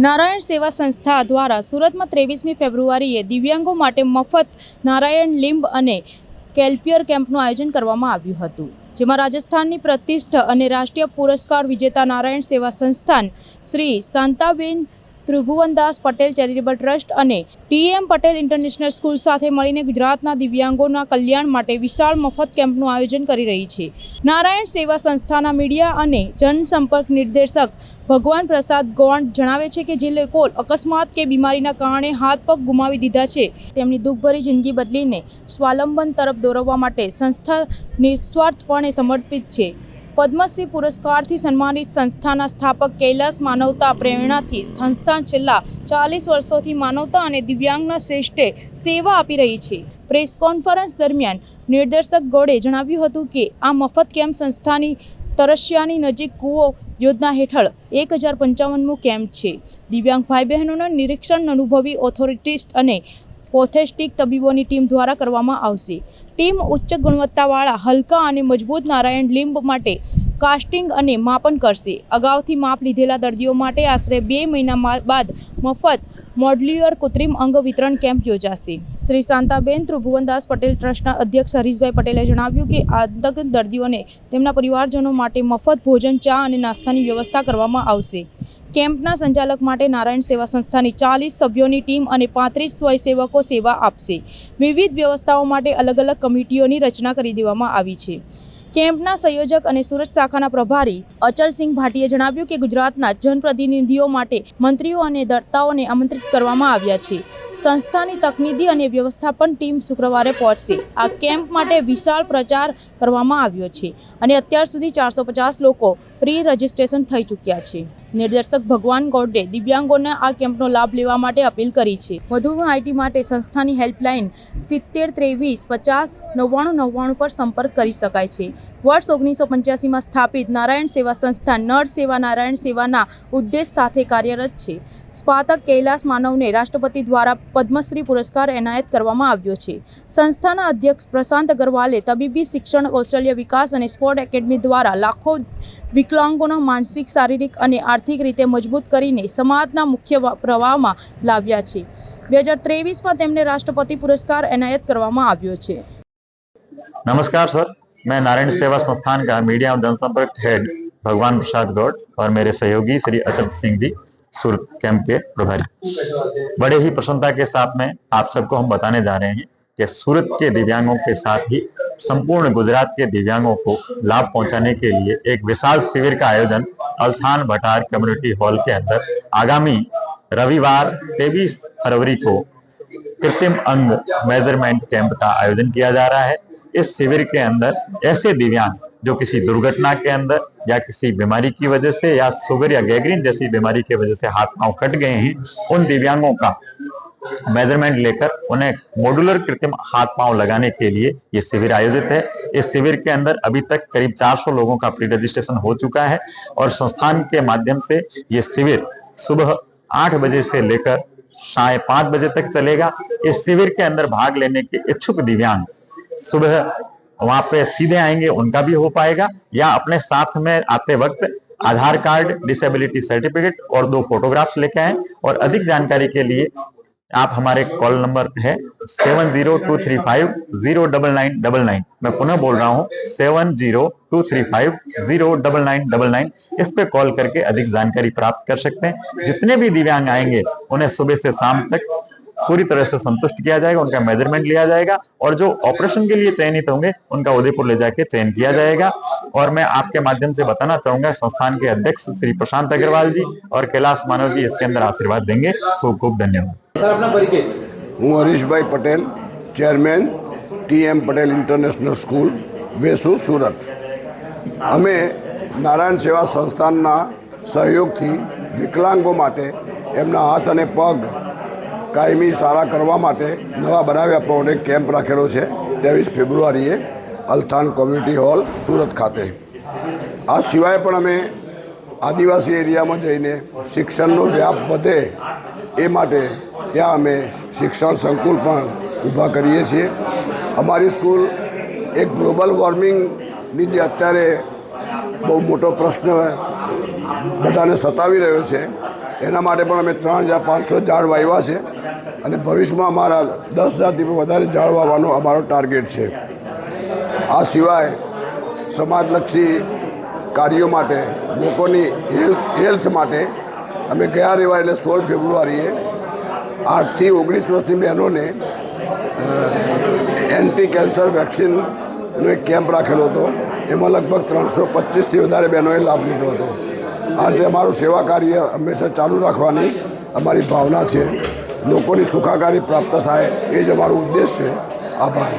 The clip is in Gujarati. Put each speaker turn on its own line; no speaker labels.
નારાયણ સેવા સંસ્થા દ્વારા સુરતમાં ત્રેવીસમી ફેબ્રુઆરીએ દિવ્યાંગો માટે મફત નારાયણ લિંબ અને કેલ્પિયર કેમ્પનું આયોજન કરવામાં આવ્યું હતું, જેમાં રાજસ્થાનની પ્રતિષ્ઠ અને રાષ્ટ્રીય પુરસ્કાર વિજેતા નારાયણ સેવા સંસ્થાન શ્રી શાંતાબેન ત્રિભુવનદાસ પટેલ ચેરિટેબલ ટ્રસ્ટ અને ટીએમ પટેલ ઇન્ટરનેશનલ સ્કૂલ સાથે મળીને ગુજરાતના દિવ્યાંગોના કલ્યાણ માટે વિશાળ મફત કેમ્પનું આયોજન કરી રહી છે. નારાયણ સેવા સંસ્થાના મીડિયા અને જનસંપર્ક નિર્દેશક ભગવાન પ્રસાદ ગોંડ જણાવે છે કે જે લોકો અકસ્માત કે બીમારીના કારણે હાથ પગ ગુમાવી દીધા છે, તેમની દુઃખભરી જિંદગી બદલીને સ્વાવલંબન તરફ દોરવવા માટે સંસ્થા નિસ્વાર્થપણે સમર્પિત છે. પદ્મશ્રી પુરસ્કારથી સન્માનિત સંસ્થાના સ્થાપક કૈલાસ માનવતા પ્રેરણાથી સંસ્થા છેલ્લા ચાલીસ વર્ષોથી માનવતા અને દિવ્યાંગના શ્રેષ્ઠે સેવા આપી રહી છે. પ્રેસ કોન્ફરન્સ દરમિયાન નિર્દેશક ગોડે જણાવ્યું હતું કે આ મફત કેમ્પ સંસ્થાની તરસ્યાની નજીક કૂવો યોજના હેઠળ એક હજાર પંચાવનમું કેમ્પ છે. દિવ્યાંગ ભાઈ બહેનોના નિરીક્ષણ અનુભવી ઓથોરિટીસ્ટ અને પોથેસ્ટિક તબીબોની ટીમ દ્વારા કરવામાં આવશે. ટીમ ઉચ્ચ ગુણવત્તાવાળા, હલકા અને મજબૂત નારાયણ લિંબ માટે કાસ્ટિંગ અને માપન કરશે. અગાઉથી માપ લીધેલા દર્દીઓ માટે આશરે બે મહિના બાદ મફત મોડલ્યુઅર કૃત્રિમ અંગ વિતરણ કેમ્પ યોજાશે. શ્રી શાંતાબેન ત્રિભુવનદાસ પટેલ ટ્રસ્ટના અધ્યક્ષ હરીશભાઈ પટેલે જણાવ્યું કે, આતંક દર્દીઓને તેમના પરિવારજનો માટે મફત ભોજન, ચા અને નાસ્તાની વ્યવસ્થા કરવામાં આવશે. કેમ્પના સંચાલક માટે નારાયણ સેવા સંસ્થાની ચાલીસ સભ્યોની ટીમ અને પાંત્રીસ સ્વયંસેવકો સેવા આપશે. વિવિધ વ્યવસ્થાઓ માટે અલગ અલગ કમિટીઓની રચના કરી દેવામાં આવી છે. કેમ્પના સંયોજક અને સુરત શાખાના પ્રભારી અચલસિંહ ભાટીએ જણાવ્યું કે ગુજરાતના જનપ્રતિનિધિઓ માટે મંત્રીઓ અને દર્તાઓને આમંત્રિત કરવામાં આવ્યા છે. સંસ્થાની તકનીકી અને વ્યવસ્થાપન ટીમ શુક્રવારે પહોંચશે. આ કેમ્પ માટે વિશાળ પ્રચાર કરવામાં આવ્યો છે અને અત્યાર સુધી ચારસો પચાસ લોકો પ્રી રજિસ્ટ્રેશન થઈ ચૂક્યા છે. નિર્દેશક ભગવાન ગોડે દિવ્યાંગોને આ કેમ્પનો લાભ લેવા માટે અપીલ કરી છે. વધુ માહિતી માટે સંસ્થાની હેલ્પલાઇન સિત્તેર ત્રેવીસ પચાસ નવ્વાણું નવ્વાણું પર સંપર્ક કરી શકાય છે. વર્ષ ઓગણીસો પંચ્યાસીમાં સ્થાપિત નારાયણ સેવા સંસ્થા નળ સેવા નારાયણ સેવાના ઉદ્દેશ સાથે કાર્યરત છે. સ્પાતક કૈલાસ માનવને રાષ્ટ્રપતિ દ્વારા પદ્મશ્રી પુરસ્કાર એનાયત કરવામાં આવ્યો છે. સંસ્થાના અધ્યક્ષ પ્રશાંત અગરવાલે તબીબી શિક્ષણ, કૌશલ્ય વિકાસ અને સ્પોર્ટ એકેડમી દ્વારા લાખો વિકલાંગોના માનસિક, શારીરિક અને આર્થિક રીતે મજબૂત કરીને સમાજના મુખ્ય પ્રવાહમાં લાવ્યા છે. બે હજાર ત્રેવીસમાં તેમને રાષ્ટ્રપતિ પુરસ્કાર એનાયત કરવામાં આવ્યો છે.
નમસ્કાર, સર. मैं नारायण सेवा संस्थान का मीडिया और जनसंपर्क हेड भगवान प्रसाद गौड़ और मेरे सहयोगी श्री अचल सिंह जी सूरत कैंप के प्रभारी। बड़े ही प्रसन्नता के साथ में आप सबको हम बताने जा रहे हैं कि सूरत के दिव्यांगों के साथ ही संपूर्ण गुजरात के दिव्यांगों को लाभ पहुँचाने के लिए एक विशाल शिविर का आयोजन अल्थान भटार कम्युनिटी हॉल के अंदर आगामी रविवार 23 फरवरी को कृत्रिम अंग मेज़रमेंट कैंप का आयोजन किया जा रहा है। इस शिविर के अंदर ऐसे दिव्यांग जो किसी दुर्घटना के अंदर या किसी बीमारी की वजह से या शुगर या गैग्रीन जैसी बीमारी की वजह से हाथ पाँव कट गए हैं, उन दिव्यांगों का मेज़रमेंट लेकर उन्हें मॉड्यूलर कृत्रिम हाथ पाँव लगाने के लिए ये शिविर आयोजित है। इस शिविर के अंदर अभी तक करीब 400 लोगों का प्री रजिस्ट्रेशन हो चुका है और संस्थान के माध्यम से ये शिविर सुबह आठ बजे से लेकर साढ़े पाँच बजे तक चलेगा। इस शिविर के अंदर भाग लेने के इच्छुक दिव्यांग सुबह वहाँ पे सीधे आएँगे, उनका भी हो पाएगा, या अपने साथ में आते वक्त आधार कार्ड डिसेबिलिटी सर्टिफिकेट और दो फोटोग्राफ्स लेके आए। और अधिक जानकारी के लिए आप हमारे कॉल नंबर है seven zero two three five zero double nine double nine मैं पुनः बोल रहा हूँ seven zero two three five zero double nine double nine इस पे कॉल करके अधिक जानकारी प्राप्त कर सकते हैं। जितने भी दिव्यांग आएँगे, उन्हें सुबह से शाम तक पूरी तरह से संतुष्ट किया जाएगा उनका मेजरमेंट लिया जाएगा और जो ऑपरेशन के लिए चयनित होंगे उनका उदयपुर ले जाके चयन किया जाएगा और मैं आपके माध्यम से बताना चाहूंगा संस्थान के अध्यक्ष श्री प्रशांत अग्रवाल जी और कैलाश मानव जी इसके अंदर आशीर्वाद देंगे खूब खूब धन्यवाद
સર આપના પરિચય
હું Harishbhai Patel chairman TM Patel international school Vesu Surat અમે નારાયણ સેવા સંસ્થાનના સહયોગથી વિકલાંગો માટે એમના હાથ અને પગ કાયમી સારા કરવા માટે નવા બનાવ્યા પ્રમાણે કેમ્પ રાખેલો છે. ત્રેવીસ ફેબ્રુઆરીએ અલથાણ કોમ્યુનિટી હોલ સુરત ખાતે. આ સિવાય પણ અમે આદિવાસી એરિયામાં જઈને શિક્ષણનો વ્યાપ વધે એ માટે ત્યાં અમે શિક્ષણ સંકુલ પણ ઊભા કરીએ છીએ. અમારી સ્કૂલ એક ગ્લોબલ વોર્મિંગની જે અત્યારે બહુ મોટો પ્રશ્ન બધાને સતાવી રહ્યો છે. એના માટે પણ અમે ત્રણ હજાર પાંચસો ઝાડ વાવ્યા છે. અને ભવિષ્યમાં અમારા દસ હજારથી વધારે ઝાડ વાવવાનો અમારો ટાર્ગેટ છે. આ સિવાય સમાજલક્ષી કાર્યો માટે, લોકોની હેલ્થ હેલ્થ માટે અમે ગયા રહેવા એટલે સોળ ફેબ્રુઆરીએ આઠથી ઓગણીસ વર્ષની બહેનોને એન્ટી કેન્સર વેક્સિનનો એક કેમ્પ રાખેલો હતો. એમાં લગભગ ત્રણસો પચીસથી વધારે બહેનોએ લાભ લીધો હતો. આ રીતે અમારું સેવા કાર્ય હંમેશા ચાલુ રાખવાની અમારી ભાવના છે. લોકોની સુખાકારી પ્રાપ્ત થાય એ જ અમારો ઉદ્દેશ છે. આભાર.